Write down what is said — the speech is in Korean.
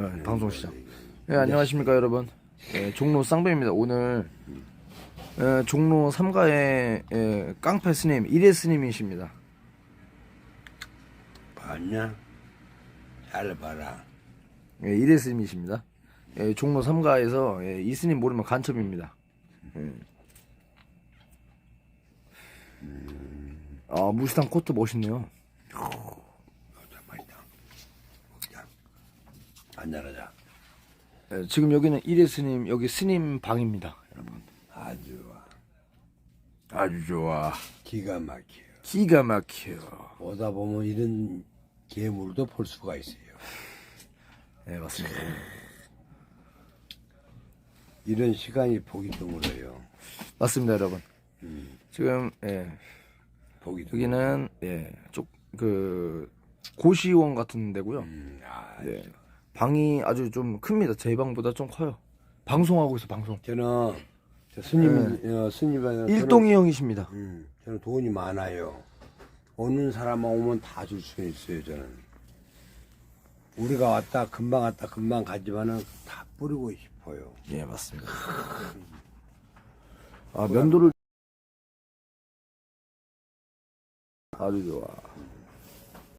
네, 방송 시작. 네, 안녕하십니까 여러분. 예, 종로 쌍배입니다. 오늘 예, 종로 3가의 예, 깡패 스님 일회 스님이십니다. 봤냐? 잘 봐라. 예, 일회 스님이십니다. 예, 종로 3가에서 예, 이 스님 모르면 간첩입니다. 예. 아 무시당 코트 멋있네요. 여자 맛있다. 자, 예, 지금 여기는 일회 스님 여기 스님 방입니다. 여러분. 아주 좋아. 아주 좋아. 기가 막혀. 기가 막혀. 오다 보면 이런 괴물도 볼 수가 있어요. 네 맞습니다. 이런 시간이 보기 드물어요. 맞습니다, 여러분. 지금 예, 보기 드물. 여기는 예, 쪽그 고시원 같은 데고요. 음, 아, 네. 방이 아주 좀 큽니다. 제 방보다 좀 커요. 방송하고 있어, 방송. 저는 저 스님, 어, 스님은 네. 일동이 형이십니다. 저는, 음, 저는 돈이 많아요. 오는 사람만 오면 다 줄 수 있어요. 저는. 우리가 왔다 금방 왔다 금방 가지만은 다 뿌리고 싶어요. 예, 맞습니다. 아, 면도를 아주 좋아.